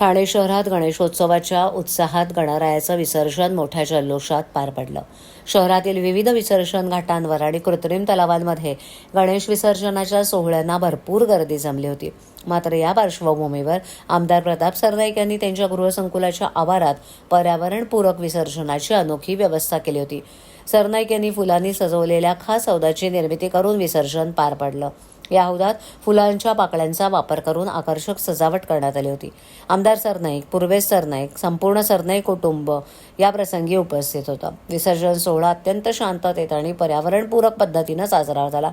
ठाणे शहरात गणेशोत्सवाच्या उत्साहात गणरायाचं विसर्जन मोठ्या जल्लोषात पार पडलं. शहरातील विविध विसर्जन घाटांवर आणि कृत्रिम तलावांमध्ये गणेश विसर्जनाच्या सोहळ्यांना भरपूर गर्दी जमली होती. मात्र या पार्श्वभूमीवर आमदार प्रताप सरनाईक यांनी त्यांच्या गृहसंकुलाच्या आवारात पर्यावरणपूरक विसर्जनाची अनोखी व्यवस्था केली होती. सरनाईक यांनी फुलांनी सजवलेल्या खास सौदाची निर्मिती करून विसर्जन पार पडलं. या हौदात फुलांच्या पाकळ्यांचा वापर करून आकर्षक सजावट करण्यात आली होती. आमदार सरनाईक पूर्वेश सरनाईक संपूर्ण सरनाईक कुटुंब या प्रसंगी उपस्थित होतं. विसर्जन सोहळा अत्यंत शांततेत आणि पर्यावरणपूरक पद्धतीनं साजरा झाला.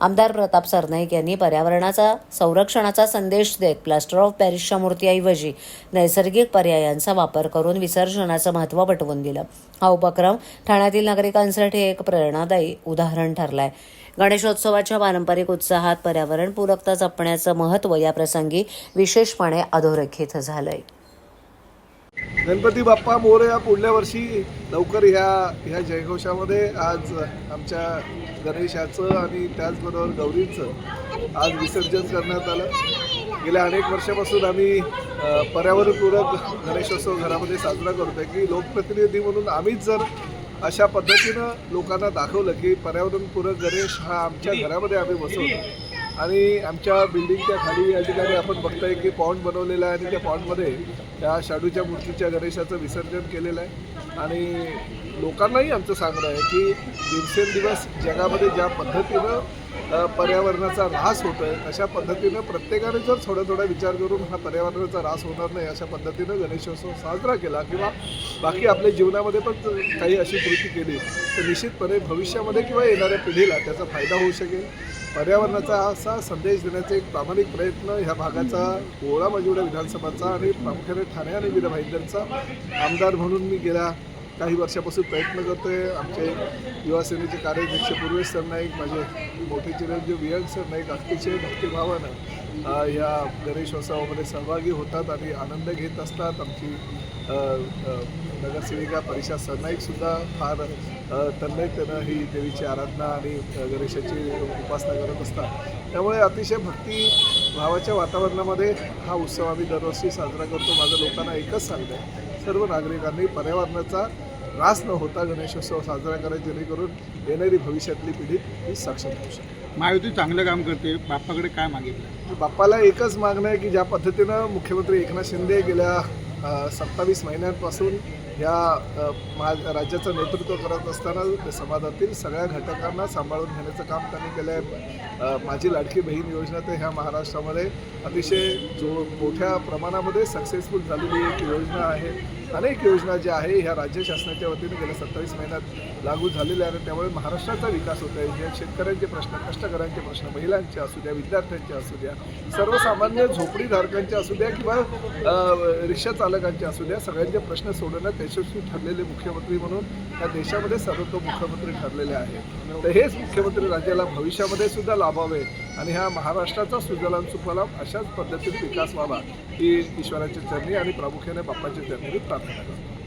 आमदार प्रताप सरनाईक यांनी पर्यावरणाचा संरक्षणाचा संदेश देत प्लास्टर ऑफ पॅरिसच्या मूर्तीऐवजी नैसर्गिक पर्यायांचा वापर करून विसर्जनाचं महत्त्व पटवून दिलं. हा उपक्रम ठाण्यातील नागरिकांसाठी एक प्रेरणादायी उदाहरण ठरलाय. गणेशोत्सवाच्या पारंपरिक उत्साहात पर्यावरणपूरकता जपण्याचं महत्त्व या प्रसंगी विशेषपणे अधोरेखित झालंय. गणपती बाप्पा मोरया पुढल्या वर्षी लवकर ह्या ह्या जयघोषामध्ये आज आमच्या गणेशाचं आणि त्याचबरोबर गौरींचं आज विसर्जन करण्यात आलं. गेल्या अनेक वर्षापासून आम्ही पर्यावरणपूरक गणेशोत्सव घरामध्ये साजरा करतोय की लोकप्रतिनिधी म्हणून आम्हीच जर अशा पद्धतीनं लोकांना दाखवलं की पर्यावरणपूरक गणेश हा आमच्या घरामध्ये आम्ही बसवतो आणि आमच्या बिल्डिंगच्या खाली या ठिकाणी आपण बघताय की पॉन्ड बनवलेला आहे आणि त्या पॉन्डमध्ये त्या शाडूच्या मूर्तीच्या गणेशाचं विसर्जन केलेलं आहे. आणि लोकांनाही आमचं सांगणं आहे की दिवसेंदिवस जगामध्ये ज्या पद्धतीनं पर्यावरणाचा ऱ्हास होतो आहे अशा पद्धतीनं प्रत्येकाने जर थोडा थोडा विचार करून हा पर्यावरणाचा ऱ्हास होणार नाही अशा पद्धतीनं गणेशोत्सव साजरा केला किंवा बाकी आपल्या जीवनामध्ये पण काही अशी कृती केली तर निश्चितपणे भविष्यामध्ये किंवा येणाऱ्या पिढीला त्याचा फायदा होऊ शकेल. पर्यावरणाचा असा संदेश देण्याचा एक प्रामाणिक प्रयत्न ह्या भागाचा गोळा माजिवडा विधानसभाचा आणि प्रामुख्याने ठाणे आणि वीर भाईंदरचा आमदार म्हणून मी गेल्या काही वर्षापासून प्रयत्न करतोय. आमचे युवा सेनेचे कार्याध्यक्ष पूर्वेश सरनाईक माझे मोठे चिरंजीव वियंग सरनाईक अतिशय भक्तिभावानं या गणेशोत्सवामध्ये सहभागी होतात आणि आनंद घेत असतात. आमची नगरसेविका परिषद सरनाईकसुद्धा फार तन्मयतेनं ही देवीची आराधना आणि गणेशाची उपासना करत असतात. त्यामुळे अतिशय भक्ती भावाच्या वातावरणामध्ये हा उत्सव आम्ही दरवर्षी साजरा करतो. माझं लोकांना एकच सांगतं आहे. सर्व नागरिकांनी पर्यावरणाचा त्रास न होता गणेशोत्सव साजरा करायचा जेणेकरून येणारी भविष्यातली पिढी ही सक्षम होऊ शकेल महायुती चांगलं काम करते. बाप्पाकडे काय मागितलं? बाप्पाला एकच मागणं आहे की ज्या पद्धतीनं मुख्यमंत्री एकनाथ शिंदे गेल्या सत्तावीस महिन्यांपासून या राज्याचं नेतृत्व करत असताना समाजातील सगळ्या घटकांना सांभाळून घेण्याचं काम त्यांनी केलं आहे माझी लाडकी बहीण योजना ते ह्या महाराष्ट्रामध्ये अतिशय जो मोठ्या प्रमाणामध्ये सक्सेसफुल झालेली एक योजना आहे. अनेक योजना ज्या आहे ह्या राज्य शासनाच्या वतीने गेल्या सत्तावीस महिन्यात लागू झालेल्या आहेत. त्यामुळे महाराष्ट्राचा विकास होत आहे जे शेतकऱ्यांचे प्रश्न कष्टकऱ्यांचे प्रश्न महिलांचे असू द्या विद्यार्थ्यांचे असू द्या सर्वसामान्य झोपडीधारकांचे असू द्या किंवा रिक्षा चालकांचे असू द्या सगळ्यांचे प्रश्न सोडवण्यात यशस्वी ठरलेले मुख्यमंत्री म्हणून या देशामध्ये सर्वोत्तम मुख्यमंत्री ठरलेले आहेत. तर हेच मुख्यमंत्री राज्याला भविष्यामध्ये सुद्धा लाभावे आणि ह्या महाराष्ट्राचा सुजलाम सुफलाम अशाच पद्धतीने विकास व्हावा ही ईश्वराच्या चरणी आणि प्रामुख्याने बाप्पाच्या चरणी प्रार्थना करतो.